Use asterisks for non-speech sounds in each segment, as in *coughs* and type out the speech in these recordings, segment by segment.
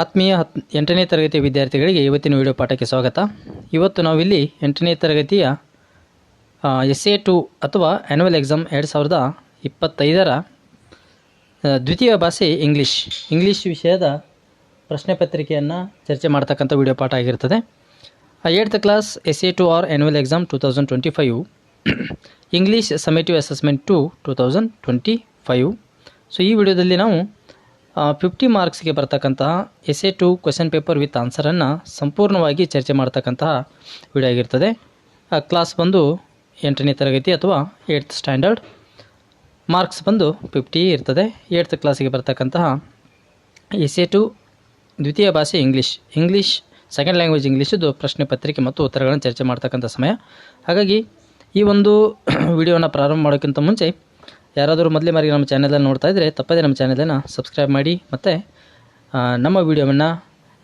ಆತ್ಮೀಯ ಹತ್ ಎಂಟನೇ ತರಗತಿಯ ವಿದ್ಯಾರ್ಥಿಗಳಿಗೆ ಇವತ್ತಿನ ವಿಡಿಯೋ ಪಾಠಕ್ಕೆ ಸ್ವಾಗತ. ಇವತ್ತು ನಾವಿಲ್ಲಿ ಎಂಟನೇ ತರಗತಿಯ ಎಸ್ ಎ ಟು ಅಥವಾ ಆ್ಯನ್ಯುವಲ್ ಎಕ್ಸಾಮ್ ಎರಡು ಸಾವಿರದ ಇಪ್ಪತ್ತೈದರ ದ್ವಿತೀಯ ಭಾಷೆ ಇಂಗ್ಲೀಷ್ ಇಂಗ್ಲೀಷ್ ವಿಷಯದ ಪ್ರಶ್ನೆ ಪತ್ರಿಕೆಯನ್ನು ಚರ್ಚೆ ಮಾಡ್ತಕ್ಕಂಥ ವಿಡಿಯೋ ಪಾಠ ಆಗಿರ್ತದೆ. Eighth class S A two or annual exam two thousand twenty five English summative assessment two two thousand twenty five so ಈ ವಿಡಿಯೋದಲ್ಲಿ ನಾವು ಫಿಫ್ಟಿ ಮಾರ್ಕ್ಸ್ಗೆ ಬರ್ತಕ್ಕಂತಹ S A two question paper with ಆನ್ಸರನ್ನು ಸಂಪೂರ್ಣವಾಗಿ ಚರ್ಚೆ ಮಾಡ್ತಕ್ಕಂತಹ ವಿಡಿಯೋ ಆಗಿರ್ತದೆ. ಕ್ಲಾಸ್ ಬಂದು ಎಂಟನೇ ತರಗತಿ ಅಥವಾ ಏಯ್ತ್ ಸ್ಟ್ಯಾಂಡರ್ಡ್ ಮಾರ್ಕ್ಸ್ ಬಂದು ಫಿಫ್ಟಿ ಇರ್ತದೆ. ಏಯ್ತ್ ಕ್ಲಾಸಿಗೆ ಬರ್ತಕ್ಕಂತಹ ಎಸ್ ಎ ಟು ದ್ವಿತೀಯ ಭಾಷೆ ಇಂಗ್ಲೀಷ್ ಇಂಗ್ಲೀಷ್ ಸೆಕೆಂಡ್ ಲ್ಯಾಂಗ್ವೇಜ್ ಇಂಗ್ಲೀಷದು ಪ್ರಶ್ನೆ ಪತ್ರಿಕೆ ಮತ್ತು ಉತ್ತರಗಳನ್ನು ಚರ್ಚೆ ಮಾಡ್ತಕ್ಕಂಥ ಸಮಯ. ಹಾಗಾಗಿ ಈ ಒಂದು *clears throat* ವಿಡಿಯೋನ ಪ್ರಾರಂಭ ಮಾಡೋಕ್ಕಿಂತ ಮುಂಚೆ ಯಾರಾದರೂ ಮೊದಲೇ ಮಾರಿಗೆ ನಮ್ಮ ಚಾನಲನ್ನು ನೋಡ್ತಾ ಇದ್ದರೆ ತಪ್ಪದೇ ನಮ್ಮ ಚಾನಲನ್ನು ಸಬ್ಸ್ಕ್ರೈಬ್ ಮಾಡಿ ಮತ್ತು ನಮ್ಮ ವಿಡಿಯೋವನ್ನು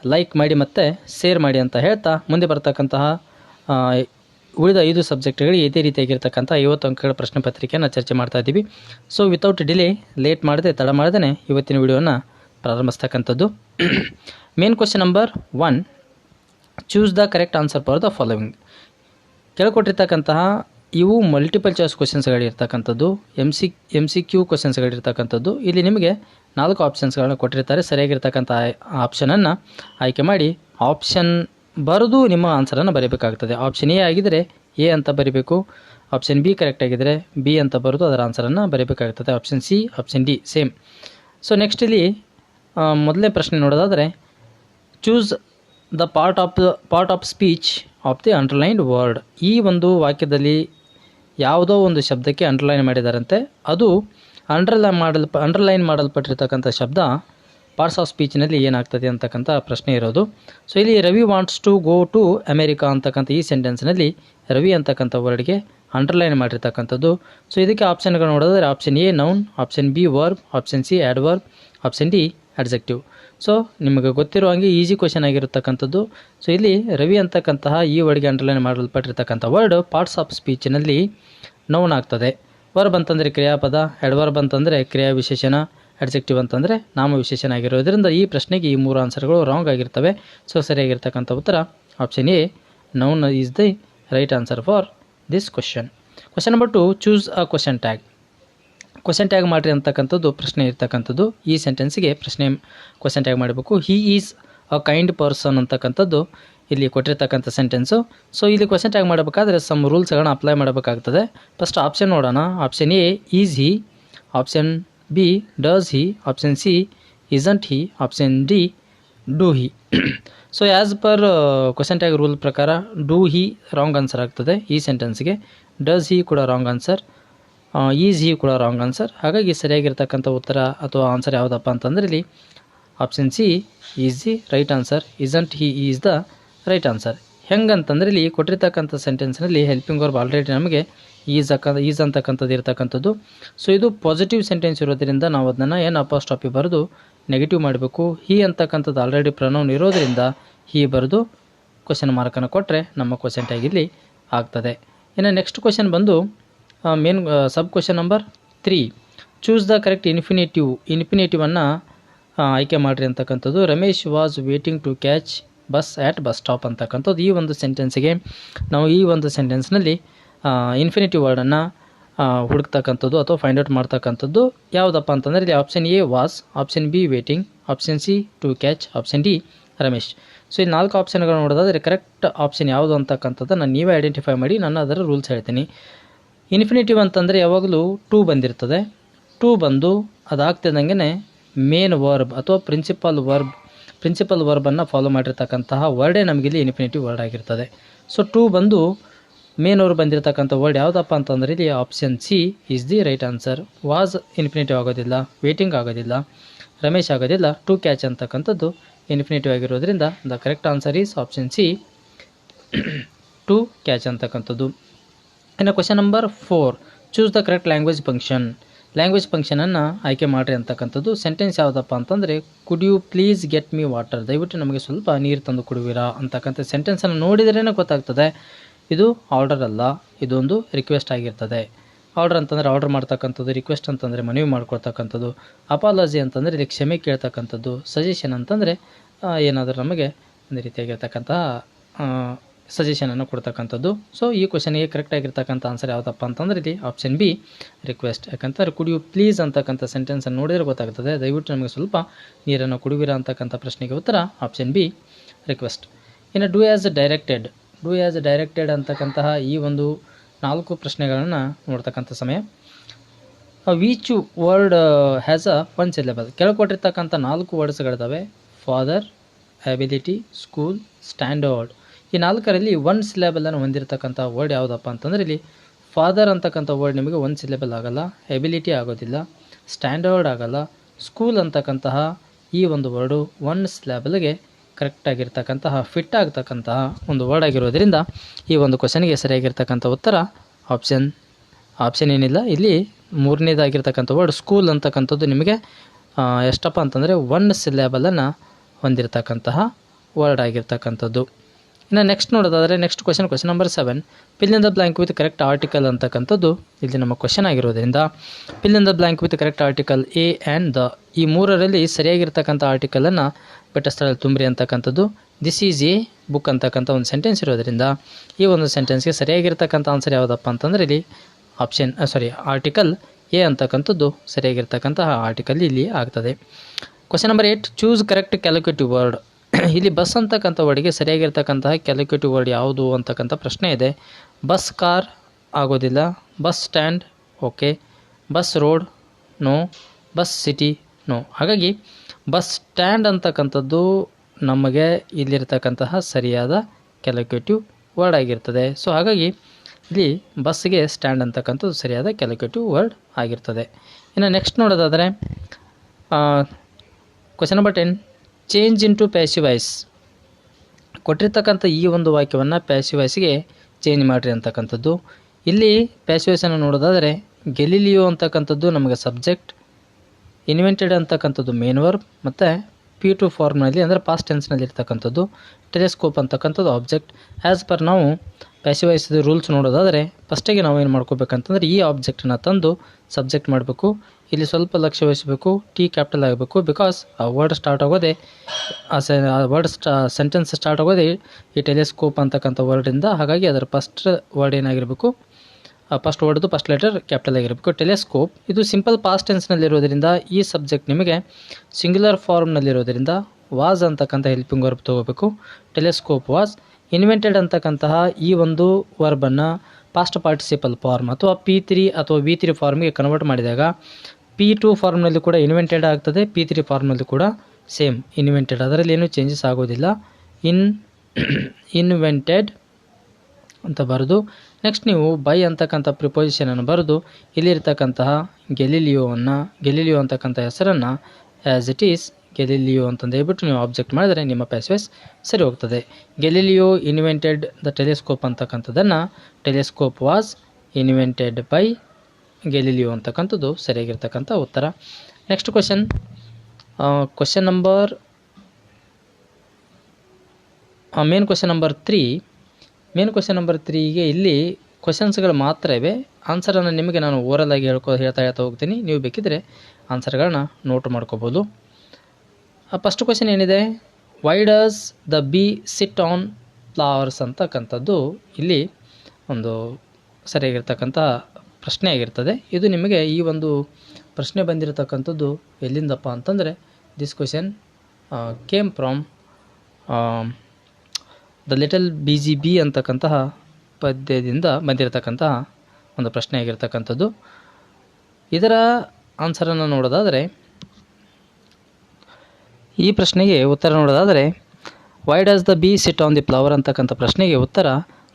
ಲೈಕ್ ಮಾಡಿ ಮತ್ತು ಶೇರ್ ಮಾಡಿ ಅಂತ ಹೇಳ್ತಾ ಮುಂದೆ ಬರ್ತಕ್ಕಂತಹ ಉಳಿದ ಐದು ಸಬ್ಜೆಕ್ಟ್ಗಳಿಗೆ ಇದೇ ರೀತಿಯಾಗಿರ್ತಕ್ಕಂಥ ಐವತ್ತು ಅಂಕಗಳ ಪ್ರಶ್ನೆ ಪತ್ರಿಕೆಯನ್ನು ಚರ್ಚೆ ಮಾಡ್ತಾ ಇದ್ದೀವಿ. ಸೊ ವಿತೌಟ್ ಡಿಲೇ ಲೇಟ್ ಮಾಡದೆ, ತಡ ಮಾಡದೇ ಇವತ್ತಿನ ವಿಡಿಯೋನ ಪ್ರಾರಂಭಿಸ್ತಕ್ಕಂಥದ್ದು. Main question number one choose the correct answer for the following ಕೆಳಕೊಟ್ಟಿರ್ತಕ್ಕಂತಹ ಇವು multiple choice ಕ್ವಶನ್ಸ್ಗಳಿರ್ತಕ್ಕಂಥದ್ದು M C M C Q ಕ್ವಶನ್ಸ್ಗಳಿರ್ತಕ್ಕಂಥದ್ದು ಇಲ್ಲಿ ನಿಮಗೆ ನಾಲ್ಕು ಆಪ್ಷನ್ಸ್ಗಳನ್ನು ಕೊಟ್ಟಿರ್ತಾರೆ. ಸರಿಯಾಗಿರ್ತಕ್ಕಂಥ ಆಪ್ಷನನ್ನು ಆಯ್ಕೆ ಮಾಡಿ. ಆಪ್ಷನ್ ಬರೆದು ನಿಮ್ಮ ಆನ್ಸರನ್ನು ಬರೀಬೇಕಾಗ್ತದೆ. ಆಪ್ಷನ್ ಎ ಆಗಿದ್ದರೆ ಎ ಅಂತ ಬರೀಬೇಕು. ಆಪ್ಷನ್ ಬಿ ಕರೆಕ್ಟ್ ಆಗಿದ್ದರೆ ಬಿ ಅಂತ ಬರೆದು ಅದರ ಆನ್ಸರನ್ನು ಬರೀಬೇಕಾಗ್ತದೆ. Option C option D same so next ಇಲ್ಲಿ ಮೊದಲನೇ ಪ್ರಶ್ನೆ ನೋಡೋದಾದರೆ choose the part of the part of speech of the underlined word ಈ ಒಂದು ವಾಕ್ಯದಲ್ಲಿ ಯಾವುದೋ ಒಂದು ಶಬ್ದಕ್ಕೆ ಅಂಡರ್ಲೈನ್ ಮಾಡಿದಾರಂತೆ. ಅದು ಅಂಡರ್ಲೈನ್ ಮಾಡಲ್ ಅಂಡರ್ಲೈನ್ ಮಾಡಲ್ಪಟ್ಟಿರ್ತಕ್ಕಂಥ ಶಬ್ದ ಪಾರ್ಟ್ಸ್ ಆಫ್ ಸ್ಪೀಚ್ನಲ್ಲಿ ಏನಾಗ್ತದೆ ಅಂತಕ್ಕಂಥ ಪ್ರಶ್ನೆ ಇರೋದು. ಸೊ ಇಲ್ಲಿ Ravi wants to go to America ಅಂತಕ್ಕಂಥ ಈ ಸೆಂಟೆನ್ಸ್ನಲ್ಲಿ ರವಿ ಅಂತಕ್ಕಂಥ ವರ್ಡ್ಗೆ ಅಂಡರ್ಲೈನ್ ಮಾಡಿರ್ತಕ್ಕಂಥದ್ದು. ಸೊ ಇದಕ್ಕೆ ಆಪ್ಷನ್ಗಳು ನೋಡೋದಾದರೆ option A noun option B verb option C adverb option D adjective so ನಿಮಗೆ ಗೊತ್ತಿರೋ ಹಾಗೆ ಈಸಿ ಕ್ವಶನ್ ಆಗಿರತಕ್ಕಂಥದ್ದು. ಸೊ ಇಲ್ಲಿ ರವಿ ಅಂತಕ್ಕಂತಹ ಈ ವರ್ಡ್ಗೆ ಅಂಡರ್ಲೈನ್ ಮಾಡಲ್ಪಟ್ಟಿರ್ತಕ್ಕಂಥ ವರ್ಡ್ ಪಾರ್ಟ್ಸ್ ಆಫ್ ಸ್ಪೀಚ್ನಲ್ಲಿ ನೌನ್ ಆಗ್ತದೆ. ವರ್ಬ್ ಅಂತಂದರೆ ಕ್ರಿಯಾಪದ ಎಡ್ವರ್ಬ್ ಅಂತಂದರೆ ಕ್ರಿಯಾ ವಿಶೇಷಣ ಅಡ್ಜೆಕ್ಟಿವ್ ಅಂತಂದರೆ ನಾಮ ವಿಶೇಷಣ ಆಗಿರೋದ್ರಿಂದ ಈ ಪ್ರಶ್ನೆಗೆ ಈ ಮೂರು ಆನ್ಸರ್ಗಳು ರಾಂಗ್ ಆಗಿರ್ತವೆ. ಸೊ ಸರಿಯಾಗಿರ್ತಕ್ಕಂಥ ಉತ್ತರ option A noun is the right answer for this question question number two choose a question tag question tag ಮಾಡಿರಿ ಅಂತಕ್ಕಂಥದ್ದು ಪ್ರಶ್ನೆ ಇರ್ತಕ್ಕಂಥದ್ದು, ಈ ಸೆಂಟೆನ್ಸ್ಗೆ ಪ್ರಶ್ನೆ ಕ್ವಶನ್ ಟ್ಯಾಗ್ ಮಾಡಬೇಕು. He is a kind person ಅಂತಕ್ಕಂಥದ್ದು ಇಲ್ಲಿ ಕೊಟ್ಟಿರ್ತಕ್ಕಂಥ ಸೆಂಟೆನ್ಸು ಸೊ ಇಲ್ಲಿ ಕ್ವಶನ್ ಟ್ಯಾಗ್ ಮಾಡಬೇಕಾದ್ರೆ ಸಮ್ ರೂಲ್ಸ್ಗಳನ್ನ ಅಪ್ಲೈ ಮಾಡಬೇಕಾಗ್ತದೆ. ಫಸ್ಟ್ ಆಪ್ಷನ್ ನೋಡೋಣ. Option A is he option B does he option C isn't he option D do he so as per question tag rule ಪ್ರಕಾರ do he wrong answer ಆಗ್ತದೆ ಈ ಸೆಂಟೆನ್ಸ್ಗೆ does he ಕೂಡ wrong answer is he ಕೂಡ wrong answer ಹಾಗಾಗಿ ಸರಿಯಾಗಿರ್ತಕ್ಕಂಥ ಉತ್ತರ ಅಥವಾ ಆನ್ಸರ್ ಯಾವುದಪ್ಪ ಅಂತಂದರೆ ಇಲ್ಲಿ option C is the right answer isn't he is the right answer ಹೆಂಗಂತಂದ್ರೆ ಇಲ್ಲಿ ಕೊಟ್ಟಿರ್ತಕ್ಕಂಥ ಸೆಂಟೆನ್ಸ್ನಲ್ಲಿ ಹೆಲ್ಪಿಂಗ್ ವರ್ಬ್ ಆಲ್ರೆಡಿ ನಮಗೆ ಈಸ್ ಅಕ್ಕ ಈಸ್ ಅಂತಕ್ಕಂಥದ್ದು ಇರ್ತಕ್ಕಂಥದ್ದು. ಸೊ ಇದು ಪಾಸಿಟಿವ್ ಸೆಂಟೆನ್ಸ್ ಇರೋದ್ರಿಂದ ನಾವು ಅದನ್ನು ಏನು ಅಪಾಸ್ಟಾಪಿ ಬರೆದು ನೆಗೆಟಿವ್ ಮಾಡಬೇಕು. ಹಿ ಅಂತಕ್ಕಂಥದ್ದು ಆಲ್ರೆಡಿ ಪ್ರನೌನ್ ಇರೋದ್ರಿಂದ ಹಿ ಬರೆದು ಕ್ವಶನ್ ಮಾರ್ಕನ್ನು ಕೊಟ್ಟರೆ ನಮ್ಮ ಕ್ವಶನ್ ಟ್ಯಾಗ್ ಇಲ್ಲಿ ಆಗ್ತದೆ. ಇನ್ನು ನೆಕ್ಸ್ಟ್ ಕ್ವಶನ್ ಬಂದು main sub question number three choose the correct infinitive ಇನ್ಫಿನೇಟಿವನ್ನು ಆಯ್ಕೆ ಮಾಡಿರಿ ಅಂತಕ್ಕಂಥದ್ದು. Ramesh was waiting to catch bus at bus stop ಅಂತಕ್ಕಂಥದ್ದು ಈ ಒಂದು ಸೆಂಟೆನ್ಸಿಗೆ ನಾವು ಈ ಒಂದು ಸೆಂಟೆನ್ಸ್ನಲ್ಲಿ ಇನ್ಫಿನಿಟಿವ್ ವರ್ಡನ್ನು ಹುಡುಕ್ತಕ್ಕಂಥದ್ದು ಅಥವಾ ಫೈಂಡ್ ಔಟ್ ಮಾಡ್ತಕ್ಕಂಥದ್ದು ಯಾವುದಪ್ಪ ಅಂತಂದರೆ ಇಲ್ಲಿ option A was option B waiting option C to catch option D Ramesh. So ಈ ನಾಲ್ಕು ಆಪ್ಷನ್ಗಳು ನೋಡೋದಾದರೆ ಕರೆಕ್ಟ್ ಆಪ್ಷನ್ ಯಾವುದು ಅಂತಕ್ಕಂಥದ್ದು ನಾನು ನೀವೇ ಐಡೆಂಟಿಫೈ ಮಾಡಿ, ನಾನು ಅದರ ರೂಲ್ಸ್ ಹೇಳ್ತೀನಿ. ಇನ್ಫಿನಿಟಿವ್ ಅಂತಂದರೆ ಯಾವಾಗಲೂ ಟೂ ಬಂದಿರ್ತದೆ. ಟೂ ಬಂದು ಅದಾಗ್ತಿದ್ದಂಗೆ ಮೇನ್ ವರ್ಬ್ ಅಥವಾ ಪ್ರಿನ್ಸಿಪಲ್ ವರ್ಬ್ ಪ್ರಿನ್ಸಿಪಲ್ ವರ್ಬನ್ನು ಫಾಲೋ ಮಾಡಿರ್ತಕ್ಕಂತಹ ವರ್ಡೇ ನಮಗಿಲ್ಲಿ ಇನ್ಫಿನಿಟಿವ್ ವರ್ಡ್ ಆಗಿರ್ತದೆ. ಸೊ ಟೂ ಬಂದು ಮೇನ್ ವರ್ಬ್ ಬಂದಿರತಕ್ಕಂಥ ವರ್ಡ್ ಯಾವುದಪ್ಪ ಅಂತಂದರೆ ಇಲ್ಲಿ option C is the right answer was infinitive ಆಗೋದಿಲ್ಲ ವೇಟಿಂಗ್ ಆಗೋದಿಲ್ಲ, ರಮೇಶ್ ಆಗೋದಿಲ್ಲ ಟು ಕ್ಯಾಚ್ ಅಂತಕ್ಕಂಥದ್ದು ಇನ್ಫಿನಿಟಿವ್ ಆಗಿರೋದ್ರಿಂದ the correct answer is option C to catch ಅಂತಕ್ಕಂಥದ್ದು. ಇನ್ನು question number four choose the correct language function language ಫಂಕ್ಷನನ್ನು ಆಯ್ಕೆ ಮಾಡಿರಿ ಅಂತಕ್ಕಂಥದ್ದು. ಸೆಂಟೆನ್ಸ್ ಯಾವುದಪ್ಪ ಅಂತಂದರೆ could you please get me water ದಯವಿಟ್ಟು ನಮಗೆ ಸ್ವಲ್ಪ ನೀರು ತಂದು ಕೊಡುವಿರಾ ಅಂತಕ್ಕಂಥ ಸೆಂಟೆನ್ಸನ್ನು ನೋಡಿದ್ರೇ ಗೊತ್ತಾಗ್ತದೆ. ಇದು ಆರ್ಡರ್ ಅಲ್ಲ, ಇದೊಂದು ರಿಕ್ವೆಸ್ಟ್ ಆಗಿರ್ತದೆ. ಆರ್ಡರ್ ಅಂತಂದರೆ ಆರ್ಡರ್ ಮಾಡ್ತಕ್ಕಂಥದ್ದು ರಿಕ್ವೆಸ್ಟ್ ಅಂತಂದರೆ ಮನವಿ ಮಾಡ್ಕೊಳ್ತಕ್ಕಂಥದ್ದು. ಅಪಾಲಜಿ ಅಂತಂದರೆ ಇಲ್ಲಿ ಕ್ಷಮೆ ಕೇಳ್ತಕ್ಕಂಥದ್ದು. ಸಜೆಷನ್ ಅಂತಂದರೆ ಏನಾದರೂ ನಮಗೆ ಒಂದು ರೀತಿಯಾಗಿರ್ತಕ್ಕಂತಹ ಸಜೆಷನನ್ನು ಕೊಡ್ತಕ್ಕಂಥದ್ದು. ಸೊ ಈ ಕ್ವೆಶನಿಗೆ ಕರೆಕ್ಟ್ ಆಗಿರ್ತಕ್ಕಂಥ ಆನ್ಸರ್ ಯಾವುದಪ್ಪ ಅಂತಂದ್ರೆ ಇಲ್ಲಿ ಆಪ್ಷನ್ ಬಿ ರಿಕ್ವೆಸ್ಟ್ ಯಾಕಂತಾರೆ ಕುಡಿಯು ಪ್ಲೀಸ್ ಅಂತಕ್ಕಂಥ ಸೆಂಟೆನ್ಸನ್ನು ನೋಡಿದರೆ ಗೊತ್ತಾಗ್ತದೆ. ದಯವಿಟ್ಟು ನಮಗೆ ಸ್ವಲ್ಪ ನೀರನ್ನು ಕುಡಿವಿರ ಅಂತಕ್ಕಂಥ ಪ್ರಶ್ನೆಗೆ ಉತ್ತರ ಆಪ್ಷನ್ ಬಿ ರಿಕ್ವೆಸ್ಟ್ ಇನ್ನು do as directed do as directed ಅಂತಕ್ಕಂತಹ ಈ ಒಂದು ನಾಲ್ಕು ಪ್ರಶ್ನೆಗಳನ್ನು ನೋಡ್ತಕ್ಕಂಥ ಸಮಯ. Which word has a one syllable ಕೆಳಕೊಟ್ಟಿರ್ತಕ್ಕಂಥ ನಾಲ್ಕು ವರ್ಡ್ಸ್ಗಳಿದ್ದಾವೆ ಫಾದರ್ ಅಬಿಲಿಟಿ ಸ್ಕೂಲ್ ಸ್ಟ್ಯಾಂಡರ್ಡ್ ಈ ನಾಲ್ಕರಲ್ಲಿ ಒನ್ ಸಿಲೆಬಲನ್ನು ಹೊಂದಿರತಕ್ಕಂಥ ವರ್ಡ್ ಯಾವುದಪ್ಪ ಅಂತಂದರೆ ಇಲ್ಲಿ ಫಾದರ್ ಅಂತಕ್ಕಂಥ ವರ್ಡ್ ನಿಮಗೆ ಒನ್ ಸಿಲೆಬಲ್ ಆಗಲ್ಲ ಎಬಿಲಿಟಿ ಆಗೋದಿಲ್ಲ ಸ್ಟ್ಯಾಂಡರ್ಡ್ ಆಗಲ್ಲ ಸ್ಕೂಲ್ ಅಂತಕ್ಕಂತಹ ಈ ಒಂದು ವರ್ಡು ಒನ್ ಸ್ಲ್ಯಾಬಲ್ಗೆ ಕರೆಕ್ಟಾಗಿರ್ತಕ್ಕಂತಹ ಫಿಟ್ ಆಗ್ತಕ್ಕಂತಹ ಒಂದು ವರ್ಡ್ ಆಗಿರೋದ್ರಿಂದ ಈ ಒಂದು ಕ್ವಶನ್ಗೆ ಸರಿಯಾಗಿರ್ತಕ್ಕಂಥ ಉತ್ತರ ಆಪ್ಷನ್ ಆಪ್ಷನ್ ಏನಿಲ್ಲ, ಇಲ್ಲಿ ಮೂರನೇದಾಗಿರ್ತಕ್ಕಂಥ ವರ್ಡ್ ಸ್ಕೂಲ್ ಅಂತಕ್ಕಂಥದ್ದು ನಿಮಗೆ ಎಷ್ಟಪ್ಪ ಅಂತಂದರೆ ಒನ್ ಸಿಲೆಬಲನ್ನು ಹೊಂದಿರತಕ್ಕಂತಹ ವರ್ಡ್ ಆಗಿರ್ತಕ್ಕಂಥದ್ದು. ಇನ್ನು ನೆಕ್ಸ್ಟ್ ನೋಡೋದಾದರೆ next question question number seven fill in the blank with correct article ಅಂತಕ್ಕಂಥದ್ದು ಇಲ್ಲಿ ನಮ್ಮ ಕ್ವಶನ್ ಆಗಿರೋದ್ರಿಂದ fill in the blank with correct article a and the ಈ ಮೂರರಲ್ಲಿ ಸರಿಯಾಗಿರ್ತಕ್ಕಂಥ ಆರ್ಟಿಕಲನ್ನು ಬೆಟ್ಟ ಸ್ಥಳದಲ್ಲಿ ತುಂಬ್ರಿ ಅಂತಕ್ಕಂಥದ್ದು. ದಿಸ್ ಈಸ್ ಎ ಬುಕ್ ಅಂತಕ್ಕಂಥ ಒಂದು ಸೆಂಟೆನ್ಸ್ ಇರೋದರಿಂದ, ಈ ಒಂದು ಸೆಂಟೆನ್ಸ್ಗೆ ಸರಿಯಾಗಿರ್ತಕ್ಕಂಥ ಆನ್ಸರ್ ಯಾವುದಪ್ಪ ಅಂತಂದರೆ ಇಲ್ಲಿ ಆಪ್ಷನ್ ಸಾರಿ ಆರ್ಟಿಕಲ್ ಎ ಅಂತಕ್ಕಂಥದ್ದು ಸರಿಯಾಗಿರ್ತಕ್ಕಂತಹ ಆರ್ಟಿಕಲ್ ಇಲ್ಲಿ ಆಗ್ತದೆ. Question number eight choose correct calculative word ಇಲ್ಲಿ ಬಸ್ ಅಂತಕ್ಕಂಥ ವರ್ಡ್ಗೆ ಸರಿಯಾಗಿರ್ತಕ್ಕಂತಹ ಕ್ಯಾಲ್ಕುಲೇಟಿವ್ ವರ್ಡ್ ಯಾವುದು ಅಂತಕ್ಕಂಥ ಪ್ರಶ್ನೆ ಇದೆ. ಬಸ್ ಕಾರ್ ಆಗೋದಿಲ್ಲ. Bus stand okay bus road no bus city no ಹಾಗಾಗಿ ಬಸ್ ಸ್ಟ್ಯಾಂಡ್ ಅಂತಕ್ಕಂಥದ್ದು ನಮಗೆ ಇಲ್ಲಿರ್ತಕ್ಕಂತಹ ಸರಿಯಾದ ಕ್ಯಾಲ್ಕುಲೇಟಿವ್ ವರ್ಡ್ ಆಗಿರ್ತದೆ. ಸೊ ಹಾಗಾಗಿ ಇಲ್ಲಿ ಬಸ್ಗೆ ಸ್ಟ್ಯಾಂಡ್ ಅಂತಕ್ಕಂಥದ್ದು ಸರಿಯಾದ ಕ್ಯಾಲ್ಕುಲೇಟಿವ್ ವರ್ಡ್ ಆಗಿರ್ತದೆ. ಇನ್ನು ನೆಕ್ಸ್ಟ್ ನೋಡೋದಾದರೆ question number ten change into passive voice ಕೊಟ್ಟಿರ್ತಕ್ಕಂಥ ಈ ಒಂದು ವಾಕ್ಯವನ್ನು ಪ್ಯಾಸಿವೈಸ್ಗೆ ಚೇಂಜ್ ಮಾಡಿರಿ ಅಂತಕ್ಕಂಥದ್ದು. ಇಲ್ಲಿ ಪ್ಯಾಸಿವೈಸನ್ನು ನೋಡೋದಾದರೆ ಗೆಲಿಲಿಯೋ ಅಂತಕ್ಕಂಥದ್ದು ನಮಗೆ ಸಬ್ಜೆಕ್ಟ್ ಇನ್ವೆಂಟೆಡ್ ಅಂತಕ್ಕಂಥದ್ದು ಮೇನ್ ವರ್ಬ್ ಮತ್ತು ಪಿ ಟು ಫಾರ್ಮ್ನಲ್ಲಿ ಅಂದರೆ ಪಾಸ್ಟ್ ಟೆನ್ಸ್ನಲ್ಲಿ ಇರ್ತಕ್ಕಂಥದ್ದು ಟೆಲಿಸ್ಕೋಪ್ ಅಂತಕ್ಕಂಥದ್ದು ಆಬ್ಜೆಕ್ಟ್ ಆ್ಯಸ್ ಪರ್ ನಾವು ಪ್ಯಾಸಿವೈಸ್ದು ರೂಲ್ಸ್ ನೋಡೋದಾದರೆ ಫಸ್ಟಿಗೆ ನಾವು ಏನು ಮಾಡ್ಕೋಬೇಕಂತಂದರೆ ಈ ಆಬ್ಜೆಕ್ಟನ್ನು ತಂದು ಸಬ್ಜೆಕ್ಟ್ ಮಾಡಬೇಕು. ಇಲ್ಲಿ ಸ್ವಲ್ಪ ಲಕ್ಷ್ಯ ವಹಿಸಬೇಕು ಟಿ ಕ್ಯಾಪಿಟಲ್ ಆಗಬೇಕು ಬಿಕಾಸ್ ಆ ವರ್ಡ್ ಸ್ಟಾರ್ಟ್ ಆಗೋದೇ, ಆ ಸೆ ಆ ವರ್ಡ್ ಸ್ಟಾ ಸೆಂಟೆನ್ಸ್ ಸ್ಟಾರ್ಟ್ ಆಗೋದೇ ಈ ಟೆಲಿಸ್ಕೋಪ್ ಅಂತಕ್ಕಂಥ ವರ್ಡಿಂದ ಹಾಗಾಗಿ ಅದರ ಫಸ್ಟ್ ವರ್ಡ್ ಏನಾಗಿರಬೇಕು ಫಸ್ಟ್ ವರ್ಡ್ದು ಫಸ್ಟ್ ಲೆಟರ್ ಕ್ಯಾಪಿಟಲ್ ಆಗಿರಬೇಕು ಟೆಲಿಸ್ಕೋಪ್ ಇದು ಸಿಂಪಲ್ ಪಾಸ್ಟ್ ಟೆನ್ಸ್ನಲ್ಲಿರೋದ್ರಿಂದ ಈ ಸಬ್ಜೆಕ್ಟ್ ನಿಮಗೆ ಸಿಂಗ್ಯುಲರ್ ಫಾರ್ಮ್ನಲ್ಲಿರೋದ್ರಿಂದ ವಾಸ್ ಅಂತಕ್ಕಂಥ ಹೆಲ್ಪಿಂಗ್ ವರ್ಬ್ ತೊಗೋಬೇಕು ಟೆಲಿಸ್ಕೋಪ್ ವಾಸ್ ಇನ್ವೆಂಟೆಡ್ ಅಂತಕ್ಕಂತಹ ಈ ಒಂದು ವರ್ಬನ್ನು ಪಾಸ್ಟ್ ಪಾರ್ಟಿಸಿಪಲ್ ಫಾರ್ಮ್ ಅಥವಾ ಪಿ ತ್ರೀ ಅಥವಾ ವಿ ತ್ರೀ ಫಾರ್ಮ್ಗೆ ಕನ್ವರ್ಟ್ ಮಾಡಿದಾಗ ಪಿ ಟು ಫಾರ್ಮ್ನಲ್ಲಿ ಕೂಡ ಇನ್ವೆಂಟೆಡ್ ಆಗ್ತದೆ. ಪಿ ತ್ರೀ ಫಾರ್ಮ್ನಲ್ಲಿ ಕೂಡ ಸೇಮ್ ಇನ್ವೆಂಟೆಡ್ ಅದರಲ್ಲಿ ಏನೂ ಚೇಂಜಸ್ ಆಗೋದಿಲ್ಲ. ಇನ್ ಇನ್ವೆಂಟೆಡ್ *clears throat* ಅಂತ ಬರೆದು. ನೆಕ್ಸ್ಟ್ ನೀವು ಬೈ ಅಂತಕ್ಕಂಥ ಪ್ರಿಪೊಸಿಷನನ್ನು ಬರೆದು, ಇಲ್ಲಿರ್ತಕ್ಕಂತಹ ಗೆಲಿಲಿಯೋವನ್ನು, ಗೆಲಿಲಿಯೋ ಅಂತಕ್ಕಂಥ ಹೆಸರನ್ನು ಆ್ಯಸ್ ಇಟ್ ಈಸ್ ಗೆಲಿಲಿಯೋ ಅಂತಂದು ಹೇಳ್ಬಿಟ್ಟು ನೀವು ಆಬ್ಜೆಕ್ಟ್ ಮಾಡಿದರೆ ನಿಮ್ಮ ಪ್ಯಾಸ್ವೇಸ್ ಸರಿ ಹೋಗ್ತದೆ. ಗೆಲಿಲಿಯೋ ಇನ್ವೆಂಟೆಡ್ ದ ಟೆಲಿಸ್ಕೋಪ್ ಅಂತಕ್ಕಂಥದ್ದನ್ನು telescope was invented by Galileo ಅಂತಕ್ಕಂಥದ್ದು ಸರಿಯಾಗಿರ್ತಕ್ಕಂಥ ಉತ್ತರ. Next question question number main question number three main question number ತ್ರೀಗೆ ಇಲ್ಲಿ ಕ್ವಶನ್ಸ್ಗಳು ಮಾತ್ರ ಇವೆ. ಆನ್ಸರನ್ನು ನಿಮಗೆ ನಾನು ಓರಲ್ ಆಗಿ ಹೇಳ್ಕೊ, ಹೇಳ್ತಾ ಹೇಳ್ತಾ ಹೋಗ್ತೀನಿ. ನೀವು ಬೇಕಿದ್ದರೆ ಆನ್ಸರ್ಗಳನ್ನ ನೋಟ್ ಮಾಡ್ಕೋಬೋದು. ಫಸ್ಟ್ ಕ್ವಶನ್ ಏನಿದೆ? Why does the bee sit on flowers ಅಂತಕ್ಕಂಥದ್ದು ಇಲ್ಲಿ ಒಂದು ಸರಿಯಾಗಿರ್ತಕ್ಕಂಥ ಪ್ರಶ್ನೆ ಆಗಿರ್ತದೆ. ಇದು ನಿಮಗೆ ಈ ಒಂದು ಪ್ರಶ್ನೆ ಬಂದಿರತಕ್ಕಂಥದ್ದು ಎಲ್ಲಿಂದಪ್ಪ ಅಂತಂದರೆ this question came from the little B G B ಅಂತಕ್ಕಂತಹ ಪದ್ಯದಿಂದ ಬಂದಿರತಕ್ಕಂತಹ ಒಂದು ಪ್ರಶ್ನೆ ಆಗಿರ್ತಕ್ಕಂಥದ್ದು. ಇದರ ಆನ್ಸರನ್ನು ನೋಡೋದಾದರೆ, ಈ ಪ್ರಶ್ನೆಗೆ ಉತ್ತರ ನೋಡೋದಾದರೆ why does the bee sit on the flower ಅಂತಕ್ಕಂಥ ಪ್ರಶ್ನೆಗೆ ಉತ್ತರ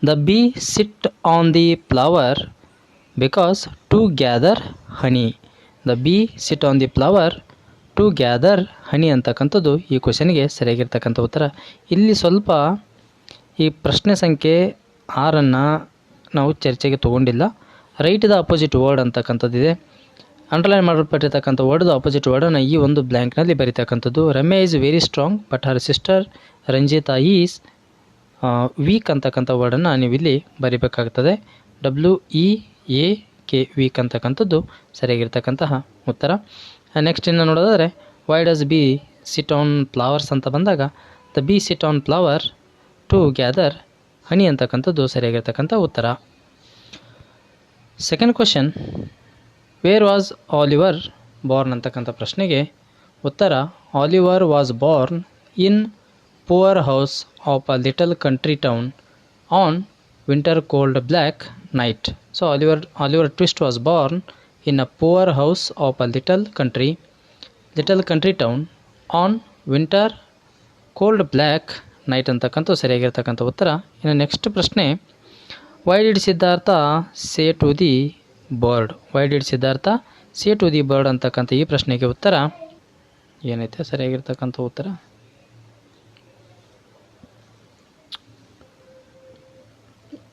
the bee sit on the flower because to gather honey. The bee sit on the flower. To gather honey ಅಂತಕ್ಕಂಥದ್ದು ಈ ಕ್ವಶನ್ಗೆ ಸರಿಯಾಗಿರ್ತಕ್ಕಂಥ ಉತ್ತರ. ಇಲ್ಲಿ ಸ್ವಲ್ಪ ಈ ಪ್ರಶ್ನೆ ಸಂಖ್ಯೆ ಆರನ್ನು ನಾವು ಚರ್ಚೆಗೆ ತೊಗೊಂಡಿಲ್ಲ. ರೈಟ್ ದ ಅಪೋಸಿಟ್ ವರ್ಡ್ ಅಂತಕ್ಕಂಥದ್ದಿದೆ. ಅಂಡರ್ಲೈನ್ ಮಾಡಲ್ಪಟ್ಟಿರ್ತಕ್ಕಂಥ ವರ್ಡ್ದು ಅಪೋಸಿಟ್ ವರ್ಡನ್ನು ಈ ಒಂದು ಬ್ಲ್ಯಾಂಕ್ನಲ್ಲಿ ಬರೀತಕ್ಕಂಥದ್ದು. Ramya is very strong but her sister Ranjitha is weak ಅಂತಕ್ಕಂಥ ವರ್ಡನ್ನು ನೀವು ಇಲ್ಲಿ ಬರಿಬೇಕಾಗ್ತದೆ. W E A, K weak ಅಂತಕ್ಕಂಥದ್ದು ಸರಿಯಾಗಿರ್ತಕ್ಕಂತಹ ಉತ್ತರ. ನೆಕ್ಸ್ಟ್ ಇನ್ನು ನೋಡೋದಾದರೆ why does bee sit on flowers ಅಂತ ಬಂದಾಗ the bee sit on flower to gather honey ಅಂತಕ್ಕಂಥದ್ದು ಸರಿಯಾಗಿರ್ತಕ್ಕಂಥ ಉತ್ತರ. Second question where was Oliver born ಅಂತಕ್ಕಂಥ ಪ್ರಶ್ನೆಗೆ ಉತ್ತರ Oliver was born in poor house of a little country town on winter cold black night so Oliver Oliver Twist was born in a poor house of a little country little country town on winter cold black night ಅಂತಕ್ಕಂಥ ಸರಿಯಾಗಿರ್ತಕ್ಕಂಥ ಉತ್ತರ. ಇನ್ನು next ಪ್ರಶ್ನೆ why did Siddhartha say to the bird why did Siddhartha say to the bird ಅಂತಕ್ಕಂಥ ಈ ಪ್ರಶ್ನೆಗೆ ಉತ್ತರ? ಏನೈತೆ? ಸರಿಯಾಗಿರ್ತಕ್ಕಂಥ ಉತ್ತರ?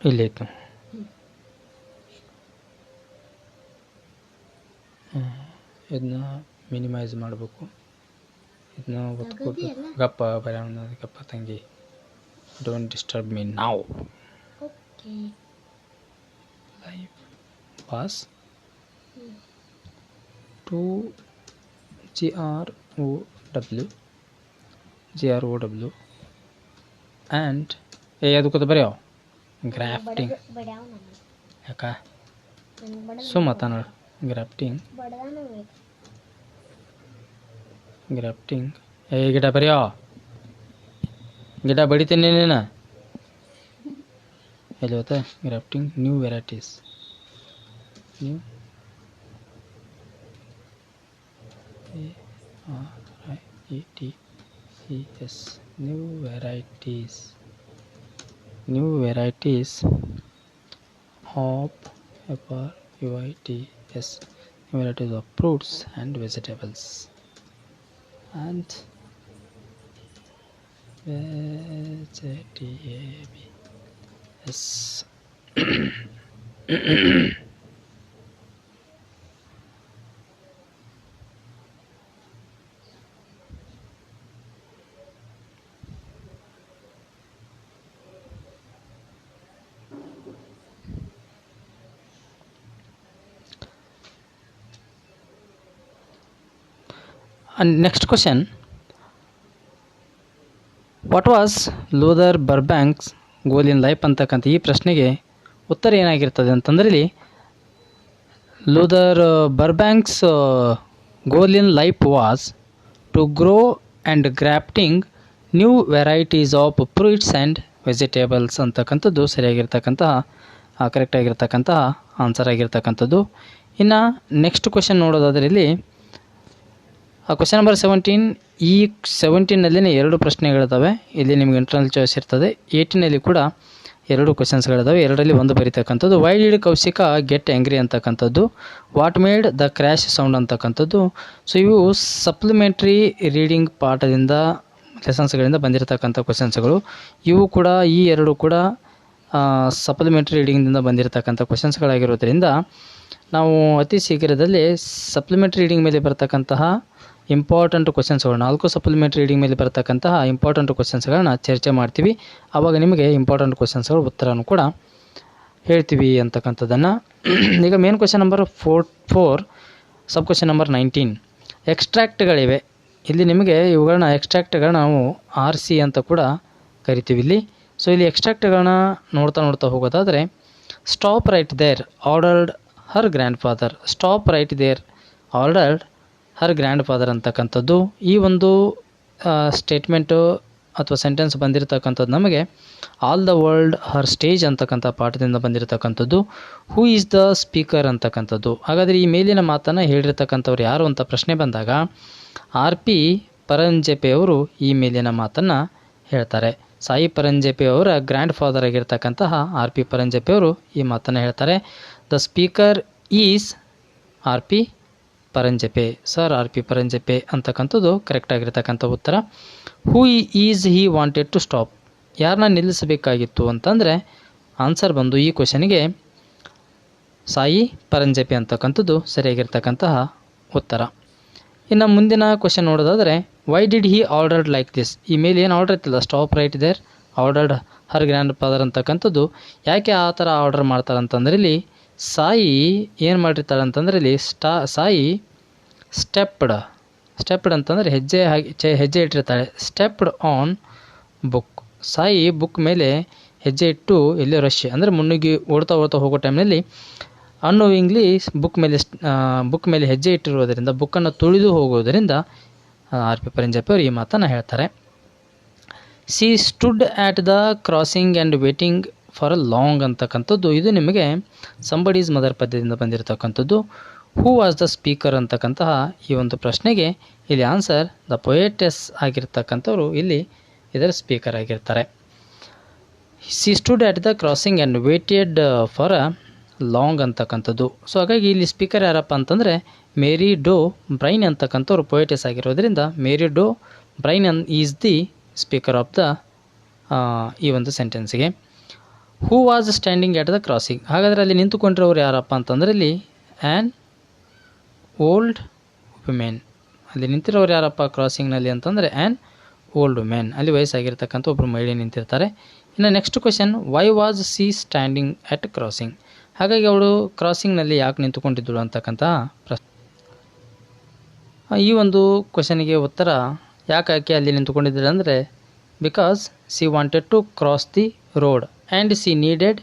ಇಲ್ಲೈತು ಇದನ್ನ ಮಿನಿಮೈಸ್ ಮಾಡಬೇಕು. ಇದನ್ನ ಒತ್ಕೋಬೇಕು ಗಪ್ಪ ಬರೋಣ ಗಪ್ಪ ತಂಗಿ. ಡೋಂಟ್ ಡಿಸ್ಟರ್ಬ್ ಮೀ ನಾವು okay life was 2 G R W G R R W and A ಅದಕ್ಕೆ ಬರೆಯೋ? ಗ್ರಾಫ್ಟಿಂಗ್ ಬಡ್ಯಾವ ನಮ್ಮ ಯಾಕ ನನಗೆ ಬಡ ಸುಮತ ನೋಡು ಗ್ರಾಫ್ಟಿಂಗ್ ಬಡದಾನು ಬೇಕು ಗ್ರಾಫ್ಟಿಂಗ್ ಏ ಗಿಡ ಬರೆಯೋ ಗಿಡ ಬಡಿತೀನಿ ನೀನು ಎಲ್ಲಿ ಹೋತ grafting new varieties new A R I E T E S new varieties new varieties of F-R-U-I-T-S new varieties of fruits and vegetables. And vegetables *clears throat* *coughs* And next question. What was Luther Burbank's goal in life ಅಂತಕ್ಕಂಥ ಈ ಪ್ರಶ್ನೆಗೆ ಉತ್ತರ ಏನಾಗಿರ್ತದೆ ಅಂತಂದರೆ ಇಲ್ಲಿ Luther Burbank's goal in life was to grow and grafting new varieties of fruits and vegetables ಅಂತಕ್ಕಂಥದ್ದು ಸರಿಯಾಗಿರ್ತಕ್ಕಂತಹ ಕರೆಕ್ಟಾಗಿರ್ತಕ್ಕಂತಹ ಆನ್ಸರ್ ಆಗಿರ್ತಕ್ಕಂಥದ್ದು. ಇನ್ನು ನೆಕ್ಸ್ಟ್ ಕ್ವಶನ್ ನೋಡೋದಾದ್ರೆ ಇಲ್ಲಿ ಕ್ವಶನ್ ನಂಬರ್ ಸೆವೆಂಟೀನ್ ಈ ಸೆವೆಂಟೀನಲ್ಲಿನೇ ಎರಡು ಪ್ರಶ್ನೆಗಳಿದ್ದಾವೆ ಇಲ್ಲಿ ನಿಮಗೆ ಇಂಟರ್ನಲ್ ಚಾಯ್ಸ್ ಇರ್ತದೆ. ಏಯ್ಟೀನಲ್ಲಿ ಕೂಡ ಎರಡು ಕ್ವಶನ್ಸ್ಗಳಿದ್ದಾವೆ ಎರಡರಲ್ಲಿ ಒಂದು ಬರೀತಕ್ಕಂಥದ್ದು why did Kaushika get angry ಅಂತಕ್ಕಂಥದ್ದು what made the crash sound ಅಂತಕ್ಕಂಥದ್ದು. ಸೊ ಇವು ಸಪ್ಲಿಮೆಂಟ್ರಿ ರೀಡಿಂಗ್ ಪಾಠದಿಂದ ಲೆಸನ್ಸ್ಗಳಿಂದ ಬಂದಿರತಕ್ಕಂಥ ಕ್ವಶನ್ಸ್ಗಳು ಇವು ಕೂಡ, ಈ ಎರಡು ಕೂಡ ಸಪ್ಲಿಮೆಂಟ್ರಿ ರೀಡಿಂಗ್ದಿಂದ ಬಂದಿರತಕ್ಕಂಥ ಕ್ವಶನ್ಸ್ಗಳಾಗಿರೋದ್ರಿಂದ ನಾವು ಅತಿ ಶೀಘ್ರದಲ್ಲಿ ಸಪ್ಲಿಮೆಂಟ್ರಿ ರೀಡಿಂಗ್ ಮೇಲೆ ಬರ್ತಕ್ಕಂತಹ ಇಂಪಾರ್ಟೆಂಟ್ ಕ್ವಶನ್ಸ್ಗಳು ನಾಲ್ಕು ಸಪ್ಲಿಮೆಂಟ್ರಿ ರೀಡಿಂಗ್ ಮೇಲೆ ಬರತಕ್ಕಂತಹ ಇಂಪಾರ್ಟೆಂಟ್ ಕ್ವಶನ್ಸ್ಗಳನ್ನ ಚರ್ಚೆ ಮಾಡ್ತೀವಿ. ಆವಾಗ ನಿಮಗೆ ಇಂಪಾರ್ಟೆಂಟ್ ಕ್ವಶನ್ಸ್ಗಳು ಉತ್ತರನೂ ಕೂಡ ಹೇಳ್ತೀವಿ ಅಂತಕ್ಕಂಥದ್ದನ್ನು. ಈಗ main question number four four sub question number nineteen ಎಕ್ಸ್ಟ್ರಾಕ್ಟ್ಗಳಿವೆ ಇಲ್ಲಿ ನಿಮಗೆ ಇವುಗಳನ್ನ ಎಕ್ಸ್ಟ್ರಾಕ್ಟ್ಗಳನ್ನ ನಾವು ಆರ್ ಸಿ ಅಂತ ಕೂಡ ಕರಿತೀವಿ ಇಲ್ಲಿ. ಸೊ ಇಲ್ಲಿ ಎಕ್ಸ್ಟ್ರಾಕ್ಟ್ಗಳನ್ನ ನೋಡ್ತಾ ನೋಡ್ತಾ ಹೋಗೋದಾದರೆ stop right there ordered her grandfather stop right there ordered her grandfather ಅಂತಕ್ಕಂಥದ್ದು. ಈ ಒಂದು ಸ್ಟೇಟ್ಮೆಂಟು ಅಥವಾ ಸೆಂಟೆನ್ಸ್ ಬಂದಿರತಕ್ಕಂಥದ್ದು ನಮಗೆ all the world her stage ಅಂತಕ್ಕಂಥ ಪಾಠದಿಂದ ಬಂದಿರತಕ್ಕಂಥದ್ದು. ಹೂ ಈಸ್ ದ ಸ್ಪೀಕರ್ ಅಂತಕ್ಕಂಥದ್ದು. ಹಾಗಾದರೆ ಈ ಮೇಲಿನ ಮಾತನ್ನು ಹೇಳಿರ್ತಕ್ಕಂಥವ್ರು ಯಾರು ಅಂತ ಪ್ರಶ್ನೆ ಬಂದಾಗ ಆರ್ ಪಿ ಪರಂಜೆಪೆ ಅವರು ಈ ಮೇಲಿನ ಮಾತನ್ನು ಹೇಳ್ತಾರೆ. ಸಾಯಿ ಪರಂಜೆಪೆ ಅವರ ಗ್ರ್ಯಾಂಡ್ ಫಾದರ್ ಆಗಿರ್ತಕ್ಕಂತಹ ಆರ್ ಪಿ ಪರಂಜೆಪೆ ಅವರು ಈ ಮಾತನ್ನು ಹೇಳ್ತಾರೆ. The speaker is R P Paranjpye. Sir, R P Paranjpye ಅಂತಕ್ಕಂಥದ್ದು ಕರೆಕ್ಟ್ ಆಗಿರ್ತಕ್ಕಂಥ ಉತ್ತರ. Who is he wanted to stop ಯಾರನ್ನ ನಿಲ್ಲಿಸಬೇಕಾಗಿತ್ತು ಅಂತಂದರೆ ಆನ್ಸರ್ ಬಂದು ಈ ಕ್ವಶನಿಗೆ ಸಾಯಿ ಪರಂಜಪೆ ಅಂತಕ್ಕಂಥದ್ದು ಸರಿಯಾಗಿರ್ತಕ್ಕಂತಹ ಉತ್ತರ. ಇನ್ನು ಮುಂದಿನ ಕ್ವಶನ್ ನೋಡೋದಾದರೆ why did he ordered like this ಈ ಮೇಲೆ ಏನು order ಇತ್ತಿಲ್ಲ? Stop right there ordered her grandfather ಅಂತಕ್ಕಂಥದ್ದು. ಯಾಕೆ ಆ ಥರ ಆರ್ಡರ್ ಮಾಡ್ತಾರೆ ಅಂತಂದ್ರೆ ಇಲ್ಲಿ ಸಾಯಿ ಏನು ಮಾಡಿರ್ತಾಳೆ ಅಂತಂದ್ರೆ ಇಲ್ಲಿ ಸ್ಟಾ, ಸಾಯಿ ಸ್ಟೆಪ್ಡ್ ಸ್ಟೆಪ್ಡ್ ಅಂತಂದರೆ ಹೆಜ್ಜೆ ಹಾಕಿ ಹೆಜ್ಜೆ ಇಟ್ಟಿರ್ತಾಳೆ. Stepped on book Sai book ಮೇಲೆ ಹೆಜ್ಜೆ ಇಟ್ಟು ಎಲ್ಲಿ ರಶ್ ಅಂದರೆ ಮುನ್ನುಗ್ಗಿ ಓಡ್ತಾ ಓಡ್ತಾ ಹೋಗೋ ಟೈಮ್ನಲ್ಲಿ ಅನ್ನೋವಿಂಗ್ಲಿ ಬುಕ್ ಮೇಲೆ ಬುಕ್ ಮೇಲೆ ಹೆಜ್ಜೆ ಇಟ್ಟಿರುವುದರಿಂದ ಬುಕ್ಕನ್ನು ತುಳಿದು ಹೋಗುವುದರಿಂದ ಆರ್ ಪಿ ಪರಂಜಪಿ ಅವರು ಈ ಮಾತನ್ನು ಹೇಳ್ತಾರೆ. She stood at the crossing and waiting for a long ಅಂತಕ್ಕಂಥದ್ದು. ಇದು ನಿಮಗೆ ಸಂಬಡೀಸ್ ಮದರ್ ಪದ್ಯದಿಂದ ಬಂದಿರತಕ್ಕಂಥದ್ದು. ಹೂ ವಾಸ್ ದ ಸ್ಪೀಕರ್ ಅಂತಕ್ಕಂತಹ ಈ ಒಂದು ಪ್ರಶ್ನೆಗೆ ಇಲ್ಲಿ ಆನ್ಸರ್ ದ ಪೊಯೆಟೆಸ್ ಆಗಿರ್ತಕ್ಕಂಥವ್ರು ಇಲ್ಲಿ ಇದರ ಸ್ಪೀಕರ್ ಆಗಿರ್ತಾರೆ. She stood at the crossing and waited for a long ಅಂತಕ್ಕಂಥದ್ದು. ಸೊ ಹಾಗಾಗಿ ಇಲ್ಲಿ ಸ್ಪೀಕರ್ ಯಾರಪ್ಪ ಅಂತಂದರೆ ಮೇರಿ ಡೋ ಬ್ರೈನ್ ಅಂತಕ್ಕಂಥವ್ರು ಪೊಯೆಟಿಸ್ ಆಗಿರೋದ್ರಿಂದ Mary Dow brain an is the speaker of the ಈ ಒಂದು ಸೆಂಟೆನ್ಸಿಗೆ who was standing at the crossing ಹಾಗಾದರೆ ಅಲ್ಲಿ ನಿಂತುಕೊಂಡಿರೋರು ಯಾರಪ್ಪ ಅಂತಂದ್ರೆ ಇಲ್ಲಿ ಆ್ಯನ್ ಓಲ್ಡ್ ವುಮೆನ್ ಅಲ್ಲಿ ನಿಂತಿರೋರು ಯಾರಪ್ಪ ಕ್ರಾಸಿಂಗ್ನಲ್ಲಿ ಅಂತಂದರೆ ಆ್ಯನ್ ಓಲ್ಡ್ ವುಮೆನ್ ಅಲ್ಲಿ ವಯಸ್ಸಾಗಿರ್ತಕ್ಕಂಥ ಒಬ್ಬರು ಮಹಿಳೆ ನಿಂತಿರ್ತಾರೆ. ಇನ್ನು next question why was she standing at crossing ಹಾಗಾಗಿ ಅವಳು ಕ್ರಾಸಿಂಗ್ನಲ್ಲಿ ಯಾಕೆ ನಿಂತುಕೊಂಡಿದ್ದಳು ಅಂತಕ್ಕಂಥ ಪ್ರಶ್ನೆ. ಈ ಒಂದು ಕ್ವಶನಿಗೆ ಉತ್ತರ ಯಾಕೆ ಆಕೆ ಅಲ್ಲಿ ನಿಂತುಕೊಂಡಿದ್ದಾಳೆ ಅಂದರೆ because she wanted to cross the road and she needed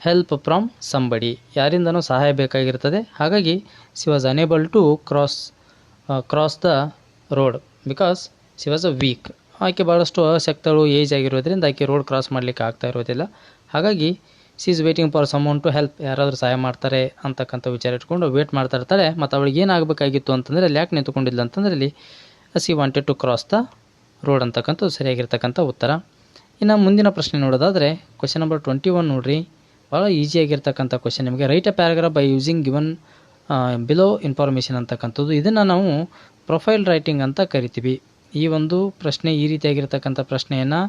help from somebody ಯಾರಿಂದನೂ ಸಹಾಯ ಬೇಕಾಗಿರ್ತದೆ ಹಾಗಾಗಿ she was unable to cross cross the road because she was a weak ಆಕೆ ಭಾಳಷ್ಟು ಅಶಕ್ತಳು, ಏಜ್ ಆಗಿರೋದ್ರಿಂದ ಆಕೆ ರೋಡ್ ಕ್ರಾಸ್ ಮಾಡಲಿಕ್ಕೆ ಆಗ್ತಾ ಇರೋದಿಲ್ಲ. ಹಾಗಾಗಿ she is waiting for someone to help ಯಾರಾದರೂ ಸಹಾಯ ಮಾಡ್ತಾರೆ ಅಂತಕ್ಕಂಥ ವಿಚಾರ ಇಟ್ಕೊಂಡು ವೇಟ್ ಮಾಡ್ತಾ ಇರ್ತಾಳೆ. ಮತ್ತು ಅವಳಿಗೆ ಏನಾಗಬೇಕಾಗಿತ್ತು ಅಂತಂದರೆ ಅಲ್ಲಿ ಯಾಕೆ ನಿಂತ್ಕೊಂಡಿಲ್ಲ ಅಂತಂದರೆ ಅಲ್ಲಿ she wanted to cross the road ಅಂತಕ್ಕಂಥದ್ದು ಸರಿಯಾಗಿರ್ತಕ್ಕಂಥ ಉತ್ತರ. ಇನ್ನು ಮುಂದಿನ ಪ್ರಶ್ನೆ ನೋಡೋದಾದರೆ ಕ್ವಶನ್ ನಂಬರ್ ಟ್ವೆಂಟಿ ಒನ್ ನೋಡಿರಿ ಭಾಳ ಈಸಿಯಾಗಿರ್ತಕ್ಕಂಥ ಕ್ವಶನ್ ನಿಮಗೆ. Write a paragraph by using given below information ಅಂತಕ್ಕಂಥದ್ದು. ಇದನ್ನು ನಾವು ಪ್ರೊಫೈಲ್ ರೈಟಿಂಗ್ ಅಂತ ಕರಿತೀವಿ. ಈ ಒಂದು ಪ್ರಶ್ನೆ ಈ ರೀತಿಯಾಗಿರ್ತಕ್ಕಂಥ ಪ್ರಶ್ನೆಯನ್ನು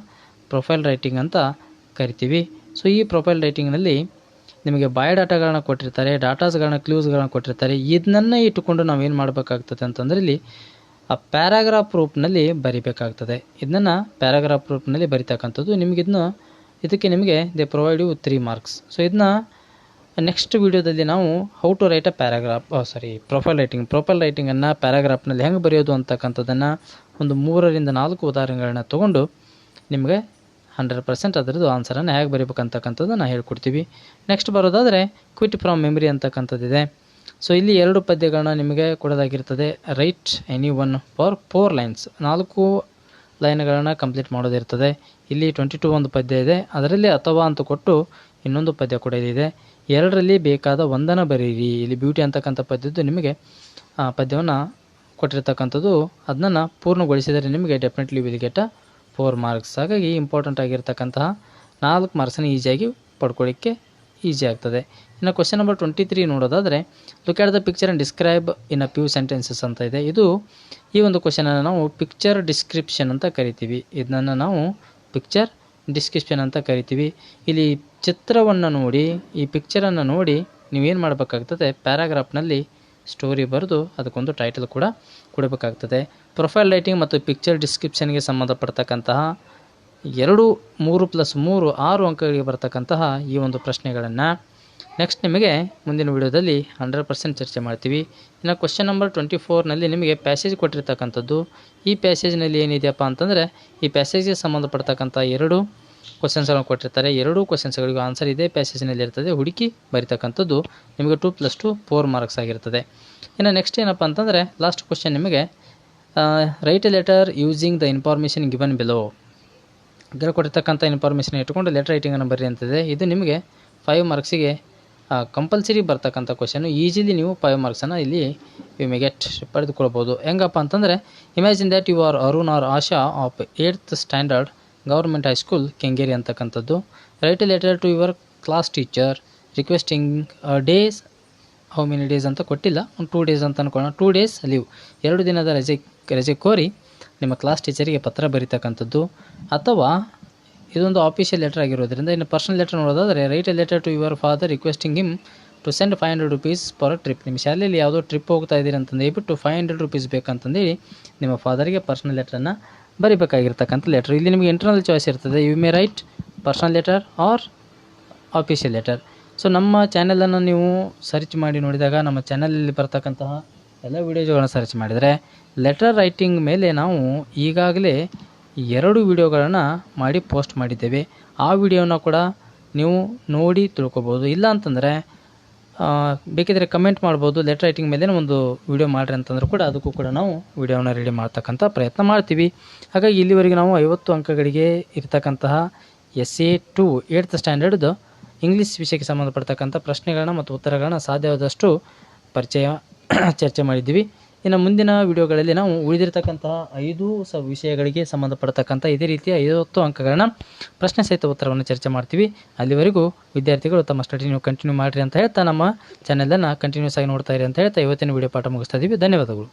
ಪ್ರೊಫೈಲ್ ರೈಟಿಂಗ್ ಅಂತ ಕರಿತೀವಿ. ಸೊ ಈ ಪ್ರೊಫೈಲ್ ರೈಟಿಂಗ್ನಲ್ಲಿ ನಿಮಗೆ ಬಯೋಡಾಟಾಗಳನ್ನ ಕೊಟ್ಟಿರ್ತಾರೆ ಡಾಟಾಸ್ಗಳನ್ನ ಕ್ಲೂಸ್ಗಳನ್ನ ಕೊಟ್ಟಿರ್ತಾರೆ. ಇದನ್ನೇ ಇಟ್ಟುಕೊಂಡು ನಾವೇನು ಮಾಡಬೇಕಾಗ್ತದೆ ಅಂತಂದರೆ ಇಲ್ಲಿ ಆ ಪ್ಯಾರಾಗ್ರಾಫ್ ರೂಪ್ನಲ್ಲಿ ಬರಿಬೇಕಾಗ್ತದೆ. ಇದನ್ನು ಪ್ಯಾರಾಗ್ರಾಫ್ ರೂಪ್ನಲ್ಲಿ ಬರಿತಕ್ಕಂಥದ್ದು ನಿಮಗೆ ಇದನ್ನು ಇದಕ್ಕೆ ನಿಮಗೆ they provide you three marks so ಇದನ್ನ ನೆಕ್ಸ್ಟ್ ವೀಡಿಯೋದಲ್ಲಿ ನಾವು how to write a paragraph sorry profile writing profile ರೈಟಿಂಗನ್ನು ಪ್ಯಾರಾಗ್ರಾಫ್ನಲ್ಲಿ ಹೆಂಗೆ ಬರೆಯೋದು ಅಂತಕ್ಕಂಥದ್ದನ್ನು ಒಂದು ಮೂರರಿಂದ ನಾಲ್ಕು ಉದಾಹರಣೆಗಳನ್ನ ತೊಗೊಂಡು ನಿಮಗೆ ಹಂಡ್ರೆಡ್ ಪರ್ಸೆಂಟ್ ಅದರದ್ದು ಆನ್ಸರನ್ನು ಹೇಗೆ ಬರೀಬೇಕಂತಕ್ಕಂಥದ್ದನ್ನು ಹೇಳ್ಕೊಡ್ತೀವಿ. ನೆಕ್ಸ್ಟ್ ಬರೋದಾದರೆ ಕ್ವಿಟ್ ಫ್ರಮ್ ಮೆಮರಿ ಅಂತಕ್ಕಂಥದ್ದಿದೆ. ಸೊ ಇಲ್ಲಿ ಎರಡು ಪದ್ಯಗಳನ್ನ ನಿಮಗೆ ಕೊಡೋದಾಗಿರ್ತದೆ. Write any one for four lines ನಾಲ್ಕು ಲೈನ್ಗಳನ್ನು ಕಂಪ್ಲೀಟ್ ಮಾಡೋದಿರ್ತದೆ. ಇಲ್ಲಿ ಟ್ವೆಂಟಿ ಟು ಒಂದು ಪದ್ಯ ಇದೆ. ಅದರಲ್ಲಿ ಅಥವಾ ಅಂತ ಕೊಟ್ಟು ಇನ್ನೊಂದು ಪದ್ಯ ಕೂಡ ಇದೆ. ಎರಡರಲ್ಲಿ ಬೇಕಾದ ಒಂದನ್ನು ಬರೀರಿ ಇಲ್ಲಿ ಬ್ಯೂಟಿ ಅಂತಕ್ಕಂಥ ಪದ್ಯದ್ದು ನಿಮಗೆ ಪದ್ಯವನ್ನು ಕೊಟ್ಟಿರ್ತಕ್ಕಂಥದ್ದು ಅದನ್ನು ಪೂರ್ಣಗೊಳಿಸಿದರೆ ನಿಮಗೆ definitely will get four marks ಹಾಗಾಗಿ ಇಂಪಾರ್ಟೆಂಟ್ ಆಗಿರ್ತಕ್ಕಂತಹ ನಾಲ್ಕು ಮಾರ್ಕ್ಸನ್ನು ಈಸಿಯಾಗಿ ಪಡ್ಕೊಳ್ಳಿಕ್ಕೆ ಈಸಿ ಆಗ್ತದೆ. ಇನ್ನು ಕ್ವಶನ್ ನಂಬರ್ ಟ್ವೆಂಟಿ ತ್ರೀ ನೋಡೋದಾದರೆ look at the picture and describe in a few sentences ಅಂತ ಇದೆ. ಇದು ಈ ಒಂದು ಕ್ವಶನನ್ನು ನಾವು ಪಿಕ್ಚರ್ ಡಿಸ್ಕ್ರಿಪ್ಷನ್ ಅಂತ ಕರಿತೀವಿ. ಇದನ್ನು ನಾವು ಪಿಕ್ಚರ್ ಡಿಸ್ಕ್ರಿಪ್ಷನ್ ಅಂತ ಕರಿತೀವಿ. ಇಲ್ಲಿ ಚಿತ್ರವನ್ನು ನೋಡಿ, ಈ ಪಿಕ್ಚರನ್ನು ನೋಡಿ ನೀವೇನು ಮಾಡಬೇಕಾಗ್ತದೆ ಪ್ಯಾರಾಗ್ರಾಫ್ನಲ್ಲಿ ಸ್ಟೋರಿ ಬರೆದು ಅದಕ್ಕೊಂದು ಟೈಟಲ್ ಕೂಡ ಕೊಡಬೇಕಾಗ್ತದೆ. ಪ್ರೊಫೈಲ್ ರೈಟಿಂಗ್ ಮತ್ತು ಪಿಕ್ಚರ್ ಡಿಸ್ಕ್ರಿಪ್ಷನ್ಗೆ ಸಂಬಂಧಪಡ್ತಕ್ಕಂತಹ ಎರಡು ಮೂರು ಪ್ಲಸ್ ಮೂರು ಆರು ಅಂಕಗಳಿಗೆ ಬರ್ತಕ್ಕಂತಹ ಈ ಒಂದು ಪ್ರಶ್ನೆಗಳನ್ನು ನೆಕ್ಸ್ಟ್ ನಿಮಗೆ ಮುಂದಿನ ವಿಡಿಯೋದಲ್ಲಿ ಹಂಡ್ರೆಡ್ ಪರ್ಸೆಂಟ್ ಚರ್ಚೆ ಮಾಡ್ತೀವಿ. ಇನ್ನು ಕ್ವಶನ್ ನಂಬರ್ ಟ್ವೆಂಟಿ ಫೋರ್ನಲ್ಲಿ ನಿಮಗೆ ಪ್ಯಾಸೇಜ್ ಕೊಟ್ಟಿರ್ತಕ್ಕಂಥದ್ದು. ಈ ಪ್ಯಾಸೇಜ್ನಲ್ಲಿ ಏನಿದೆಯಪ್ಪ ಅಂತಂದರೆ, ಈ ಪ್ಯಾಸೇಜ್ಗೆ ಸಂಬಂಧಪಡ್ತಕ್ಕಂಥ ಎರಡು ಕ್ವಶನ್ಸ್ಗಳನ್ನು ಕೊಟ್ಟಿರ್ತಾರೆ. ಎರಡು ಕ್ವಶನ್ಸ್ಗಳಿಗೂ ಆನ್ಸರ್ ಇದೇ ಪ್ಯಾಸೇಜ್ನಲ್ಲಿ ಇರ್ತದೆ. ಹುಡುಕಿ ಬರಿತಕ್ಕಂಥದ್ದು ನಿಮಗೆ two plus two four marks ಆಗಿರ್ತದೆ. ಇನ್ನು ನೆಕ್ಸ್ಟ್ ಏನಪ್ಪ ಅಂತಂದರೆ ಲಾಸ್ಟ್ ಕ್ವಶನ್ ನಿಮಗೆ write a letter using the information given below ಇದರ ಕೊಟ್ಟಿರ್ತಕ್ಕಂಥ ಇನ್ಫಾರ್ಮೇಷನ್ ಇಟ್ಕೊಂಡು ಲೆಟರ್ ರೈಟಿಂಗನ್ನು ಬರ್ರಿ ಅಂತಿದೆ. ಇದು ನಿಮಗೆ ಫೈವ್ ಮಾರ್ಕ್ಸಿಗೆ ಕಂಪಲ್ಸರಿ ಬರ್ತಕ್ಕಂಥ ಕ್ವಶನು ಈಸಿಲಿ ನೀವು ಫೈವ್ ಮಾರ್ಕ್ಸನ್ನು ಇಲ್ಲಿ ಯು ಮೇ ಗೆಟ್ ಪಡೆದುಕೊಳ್ಬೋದು. ಹೆಂಗಪ್ಪ ಅಂತಂದರೆ imagine that you are Arun or Asha of eighth standard government high school Kengeri ಅಂತಕ್ಕಂಥದ್ದು. Write letter to your class teacher requesting days how many days ಅಂತ ಕೊಟ್ಟಿಲ್ಲ. ಒಂದು ಟೂ ಡೇಸ್ ಅಂತ ಅನ್ಕೊಳ್ಳೋಣ. ಟೂ ಡೇಸ್ ಲೀವ್ ಎರಡು ದಿನದ ರಜೆ ರಜೆ ಕೋರಿ ನಿಮ್ಮ ಕ್ಲಾಸ್ ಟೀಚರಿಗೆ ಪತ್ರ ಬರೀತಕ್ಕಂಥದ್ದು. ಅಥವಾ ಇದೊಂದು ಆಫೀಷಿಯಲ್ ಲೆಟರ್ ಆಗಿರೋದ್ರಿಂದ, ಇನ್ನು ಪರ್ಸನಲ್ ಲೆಟರ್ ನೋಡೋದಾದರೆ write a letter to your father requesting him to send five hundred rupees for trip ನಿಮ್ಮ ಶಾಲೆಯಲ್ಲಿ ಯಾವುದೋ ಟ್ರಿಪ್ ಹೋಗ್ತಾ ಇದ್ದೀರಿ ಅಂತಂದು ಹೇಳ್ಬಿಟ್ಟು ಫೈವ್ ಹಂಡ್ರೆಡ್ ರುಪೀಸ್ ಬೇಕಂತಂದೇಳಿ ನಿಮ್ಮ ಫಾದರ್ಗೆ ಪರ್ಸನಲ್ ಲೆಟ್ರನ್ನು ಬರಿಬೇಕಾಗಿರ್ತಕ್ಕಂಥ ಲೆಟರ್ ಇಲ್ಲಿ ನಿಮಗೆ ಇಂಟರ್ನಲ್ ಚಾಯ್ಸ್ ಇರ್ತದೆ. You may write personal letter or official letter so ನಮ್ಮ ಚಾನಲನ್ನು ನೀವು ಸರ್ಚ್ ಮಾಡಿ ನೋಡಿದಾಗ, ನಮ್ಮ ಚಾನಲಲ್ಲಿ ಬರ್ತಕ್ಕಂತಹ ಎಲ್ಲ ವೀಡಿಯೋಗಳನ್ನು ಸರ್ಚ್ ಮಾಡಿದರೆ ಲೆಟರ್ ರೈಟಿಂಗ್ ಮೇಲೆ ನಾವು ಈಗಾಗಲೇ ಎರಡು ವಿಡಿಯೋಗಳನ್ನು ಮಾಡಿ ಪೋಸ್ಟ್ ಮಾಡಿದ್ದೇವೆ. ಆ ವಿಡಿಯೋನ ಕೂಡ ನೀವು ನೋಡಿ ತಿಳ್ಕೊಬೋದು. ಇಲ್ಲ ಅಂತಂದರೆ ಬೇಕಿದ್ರೆ ಕಮೆಂಟ್ ಮಾಡ್ಬೋದು ಲೆಟರ್ ರೈಟಿಂಗ್ ಮೇಲೆ ಒಂದು ವಿಡಿಯೋ ಮಾಡಿರಿ ಅಂತಂದ್ರೂ ಕೂಡ ಅದಕ್ಕೂ ಕೂಡ ನಾವು ವಿಡಿಯೋನ ರೆಡಿ ಮಾಡ್ತಕ್ಕಂಥ ಪ್ರಯತ್ನ ಮಾಡ್ತೀವಿ. ಹಾಗಾಗಿ ಇಲ್ಲಿವರೆಗೆ ನಾವು ಐವತ್ತು ಅಂಕಗಳಿಗೆ ಇರತಕ್ಕಂತಹ ಎಸ್ ಎ ಟು ಏಟ್ತ್ ಸ್ಟ್ಯಾಂಡರ್ಡ್ದು ಇಂಗ್ಲೀಷ್ ವಿಷಯಕ್ಕೆ ಸಂಬಂಧಪಡ್ತಕ್ಕಂಥ ಪ್ರಶ್ನೆಗಳನ್ನ ಮತ್ತು ಉತ್ತರಗಳನ್ನ ಸಾಧ್ಯವಾದಷ್ಟು ಪರಿಚಯ, ಚರ್ಚೆ ಮಾಡಿದ್ದೀವಿ. ಇನ್ನು ಮುಂದಿನ ವಿಡಿಯೋಗಳಲ್ಲಿ ನಾವು ಉಳಿದಿರತಕ್ಕಂತಹ ಐದು ಸ ವಿಷಯಗಳಿಗೆ ಸಂಬಂಧಪಡ್ತಕ್ಕಂಥ ಇದೇ ರೀತಿಯ ಐವತ್ತು ಅಂಕಗಳನ್ನು ಪ್ರಶ್ನೆ ಸಹಿತ ಉತ್ತರವನ್ನು ಚರ್ಚೆ ಮಾಡ್ತೀವಿ. ಅಲ್ಲಿವರೆಗೂ ವಿದ್ಯಾರ್ಥಿಗಳು ತಮ್ಮ ಸ್ಟಡಿ ನೀವು ಕಂಟಿನ್ಯೂ ಮಾಡಿರಿ ಅಂತ ಹೇಳ್ತಾ ನಮ್ಮ ಚಾನೆಲನ್ನು ಕಂಟಿನ್ಯೂಸ್ ಆಗಿ ನೋಡ್ತಾ ಇರಿ ಅಂತ ಹೇಳ್ತಾ ಇವತ್ತಿನ ವಿಡಿಯೋ ಪಾಠ ಮುಗಿಸ್ತಾ ಇದ್ದೀವಿ ಧನ್ಯವಾದಗಳು.